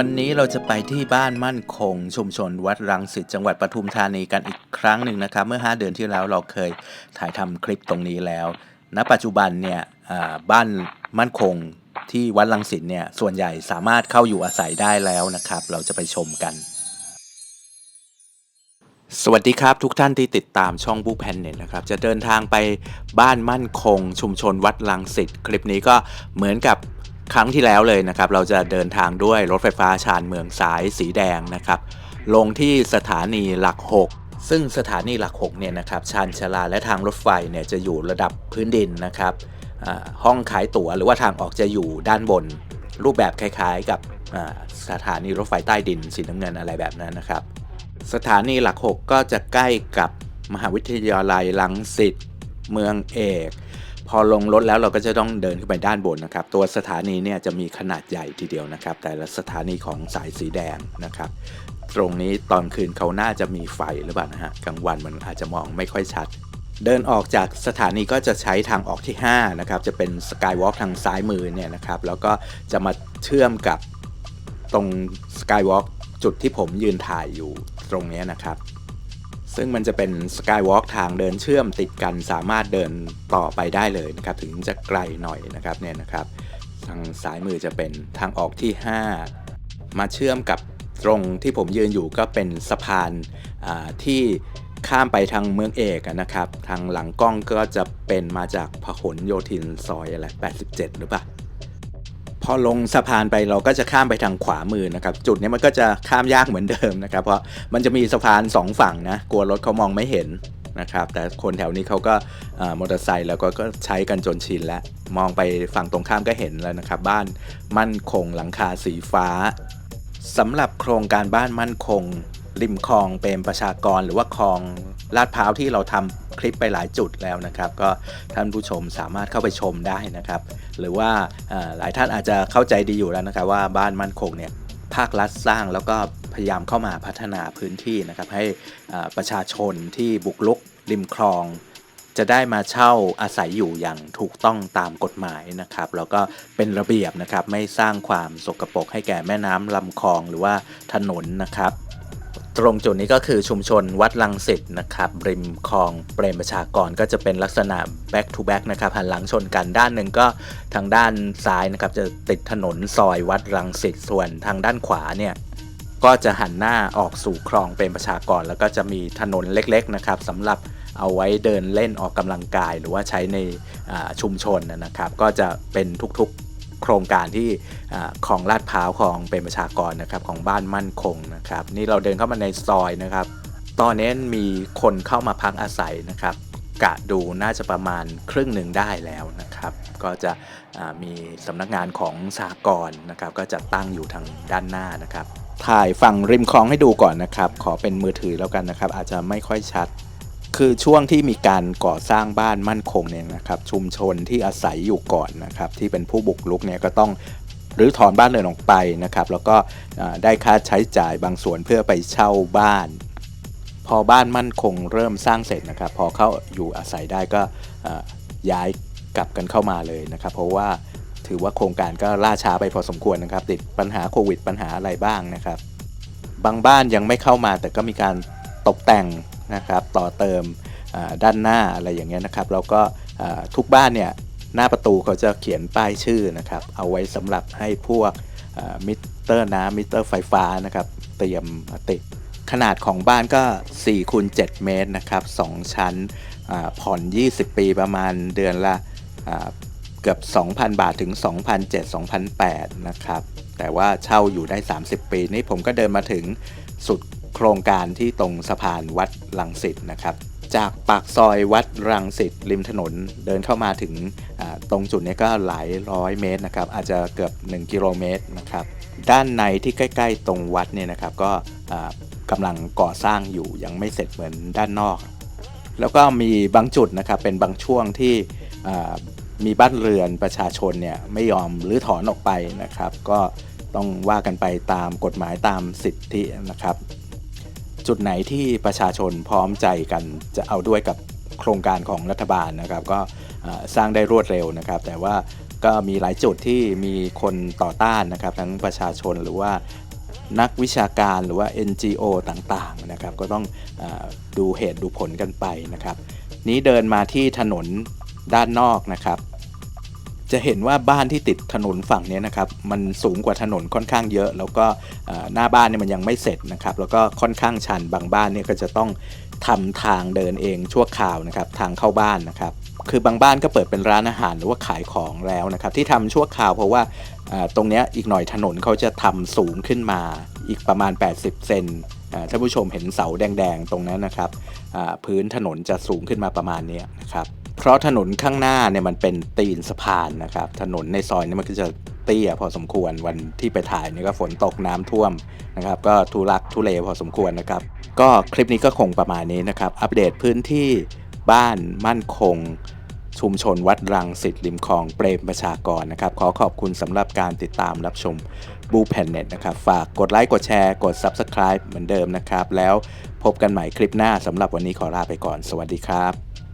วันนี้เราจะไปที่บ้านมั่นคง ชุมชนวัดรังสิตจังหวัดปทุมธานีกันอีกครั้งหนึ่งนะครับ เมื่อ 5 เดือนที่แล้วเราเคยถ่ายทำคลิปตรงนี้แล้ว ณ ปัจจุบันเนี่ยบ้านมั่นคงที่วัดรังสิตเนี่ยส่วนใหญ่สามารถเข้าอยู่อาศัยได้แล้วนะครับ เราจะไปชมกัน สวัสดีครับทุกท่านที่ติดตามช่องบูแพนเน็ตนะครับ จะเดินทางไปบ้านมั่นคง ชุมชนวัดลังสิตคลิปนี้ก็เหมือนกับ ครั้งที่แล้วเลยนะครับ เราจะเดินทางด้วยรถไฟฟ้าชานเมืองสายสีแดงนะครับ ลงที่สถานีหลัก 6 ซึ่งสถานีหลัก6เนี่ยนะครับชานชาลาและทางรถไฟเนี่ยจะอยู่ระดับพื้นดินนะครับห้องขายตั๋วหรือว่าทางออกจะอยู่ด้านบน รูปแบบคล้ายๆ กับสถานีรถไฟใต้ดินสีน้ำเงินอะไรแบบนั้นนะครับ สถานีหลัก 6 ก็จะใกล้กับมหาวิทยาลัยลังสิตเมืองเอก พอลงรถแล้วเราก็จะต้องเดินขึ้นไปด้านบนนะครับ ตัวสถานีเนี่ยจะมีขนาดใหญ่ทีเดียวนะครับ แต่ละสถานีของสายสีแดงนะครับ ตรงนี้ตอนคืนเขาน่าจะมีไฟหรือเปล่านะฮะกลางวันมันอาจจะมองไม่ค่อยชัด เดินออกจากสถานีก็จะใช้ทางออกที่ 5 นะครับ จะเป็นสกายวอล์กทางซ้ายมือเนี่ยนะครับ แล้วก็จะมาเชื่อมกับตรงสกายวอล์กจุดที่ผมยืนถ่ายอยู่ตรงนี้นะครับ ซึ่งมันจะเป็นสกายวอล์กทางเดินเชื่อมติดกันสามารถเดินต่อไปได้เลยนะครับถึงจะไกลหน่อยนะครับเนี่ยนะครับทางซ้ายมือจะเป็นทางออกที่ 5 มาเชื่อมกับตรงที่ผมยืนอยู่ก็เป็นสะพานาที่ข้ามไปทางเมืองเอกนะครับ ทางหลังกล้องก็จะเป็นมาจากพหลโยธินซอยอะไร 87 หรือเปล่า พอลงสะพานไปเราก็จะข้ามไปทางขวามือนะครับ จุดนี้มันก็จะข้ามยากเหมือนเดิมนะครับ เพราะมันจะมีสะพานสองฝั่งนะ กลัวรถเขามองไม่เห็นนะครับ แต่คนแถวนี้เขาก็มอเตอร์ไซค์แล้วกก็ใช้กันจนชินแล้ว มองไปฝั่งตรงข้ามก็เห็นแล้วนะครับ บ้านมั่นคงหลังคาสีฟ้าสำหรับโครงการบ้านมั่นคง ริมคลองเปรมประชากรหรือว่าคลองลาดพร้าวที่เราทำคลิปไปหลายจุดแล้วนะครับ ก็ท่านผู้ชมสามารถเข้าไปชมได้นะครับ หรือว่าหลายท่านอาจจะเข้าใจดีอยู่แล้วนะครับว่าบ้านมั่นคงเนี่ยภาครัฐสร้างแล้วก็พยายามเข้ามาพัฒนาพื้นที่นะครับให้ประชาชนที่บุกลุกริมคลอง จะได้มาเช่าอาศัยอยู่อย่างถูกต้องตามกฎหมายนะครับแล้วก็เป็นระเบียบนะครับไม่สร้างความสกปรกให้แก่แม่น้ำลำคลองหรือว่าถนนนะครับ ตรงจุดนี้ก็คือชุมชนวัดลังสิตนะครับริมคลองเปรมประชากรก็จะเป็นลักษณะ back to back นะครับหันหลังชนกันด้านหนึ่งก็ทางด้านซ้ายนะครับจะติดถนนซอยวัดรังสิตส่วนทางด้านขวาเนี่ยก็จะหันหน้าออกสู่คลองเปรมประชากร แล้วก็จะมีถนนเล็กๆนะครับสำหรับเอาไว้เดินเล่นออกกำลังกาย หรือว่าใช้ในชุมชนนะครับ ก็จะเป็นทุกๆ โครงการที่ของลาดพร้าวของเป็นประชากรนะครับของบ้านมั่นคงนะครับ นี่เราเดินเข้ามาในซอยนะครับ ตอนนี้มีคนเข้ามาพักอาศัยนะครับกะดูน่าจะประมาณครึ่งหนึ่งได้แล้วนะครับ ก็จะมีสำนักงานของสหกรนะครับ ก็จะตั้งอยู่ทางด้านหน้านะครับ ถ่ายฝั่งริมคลองให้ดูก่อนนะครับ ขอเป็นมือถือแล้วกันนะครับ อาจจะไม่ค่อยชัด คือช่วงที่มีการก่อสร้างบ้านมั่นคงเนี่ยนะครับ ชุมชนที่อาศัยอยู่ก่อนนะครับ ที่เป็นผู้บุกรุกเนี่ยก็ต้องรื้อถอนบ้านเรือนออกไปนะครับ แล้วก็ได้ค่าใช้จ่ายบางส่วนเพื่อไปเช่าบ้าน พอบ้านมั่นคงเริ่มสร้างเสร็จนะครับ พอเข้าอยู่อาศัยได้ก็ย้ายกลับกันเข้ามาเลยนะครับ เพราะว่าถือว่าโครงการก็ล่าช้าไปพอสมควรนะครับ ติดปัญหาโควิดปัญหาอะไรบ้างนะครับ บางบ้านยังไม่เข้ามาแต่ก็มีการตกแต่ง นะครับต่อเติมด้านหน้าอะไรอย่างเงี้ยนะครับแล้วก็ทุกบ้านเนี่ยหน้าประตูเขาจะเขียนป้ายชื่อนะครับเอาไว้สำหรับให้พวกมิเตอร์น้ำมิเตอร์ไฟฟ้านะครับเตรียมติดขนาดของบ้านก็4คูณ7เมตรนะครับ2ชั้นผ่อน 20 ปีประมาณเดือนละเกือบ 2,000 บาทถึง 2,007-2,008นะครับแต่ว่าเช่าอยู่ได้ 30 ปีนี่ผมก็เดินมาถึงสุด โครงการที่ตรงสะพานวัดลังสิตนะครับ จากปากซอยวัดรังสิตริมถนนเดินเข้ามาถึงตรงจุดนี้ก็หลายร้อยเมตรนะครับอาจจะเกือบ 1 กิโลเมตรนะครับด้านในที่ใกล้ ๆ ตรงวัดเนี่ยนะครับก็กำลังก่อสร้างอยู่ยังไม่เสร็จเหมือนด้านนอก แล้วก็มีบางจุดนะครับเป็นบางช่วงที่มีบ้านเรือนประชาชนเนี่ยไม่ยอมรื้อถอนออกไปนะครับ ก็ต้องว่ากันไปตามกฎหมายตามสิทธินะครับ จุดไหนที่ประชาชนพร้อมใจกันจะเอาด้วยกับโครงการของรัฐบาลนะครับ ก็สร้างได้รวดเร็วนะครับ แต่ว่าก็มีหลายจุดที่มีคนต่อต้านนะครับ ทั้งประชาชนหรือว่านักวิชาการหรือว่า NGO ต่างๆนะครับ ก็ต้องอดูเหตุดูผลกันไปนะครับ นี้เดินมาที่ถนนด้านนอกนะครับ จะเห็นว่าบ้านที่ติดถนนฝั่งนี้นะครับมันสูงกว่าถนนค่อนข้างเยอะ แล้วก็หน้าบ้านเนี่ยมันยังไม่เสร็จนะครับแล้วก็ค่อนข้างชันบางบ้านเนี่ยก็จะต้องทำทางเดินเองชั่วคราวนะครับทางเข้าบ้านนะครับคือบางบ้านก็เปิดเป็นร้านอาหารหรือว่าขายของแล้วนะครับที่ทำชั่วคราวเพราะว่าตรงนี้อีกหน่อยถนนเขาจะทำสูงขึ้นมาอีกประมาณ 80 เซนท่านผู้ชมเห็นเสาแดงๆตรงนั้นนะครับพื้นถนนจะสูงขึ้นมาประมาณนี้นะครับ ราะถนนข้างหน้าเนี่ยมันเป็นตีนสะพานนะครับ ถนนในซอยนี่มันก็จะเตี้ยพอสมควรวันที่ไปถ่ายนี่ก็ฝนตกน้ำท่วมนะครับ ก็ทุลักทุเลพอสมควรนะครับ ก็คลิปนี้ก็คงประมาณนี้นะครับ อัปเดตพื้นที่บ้านมั่นคง ชุมชนวัดรังสิตริมคลองเปรมประชากรนะครับ ขอขอบคุณสำหรับการติดตามรับชมบูแพนเน็ตนะครับ ฝากกดไลค์กดแชร์กด Subscribe เหมือนเดิมนะครับ แล้วพบกันใหม่คลิปหน้าสำหรับวันนี้ขอลาไปก่อน สวัสดีครับ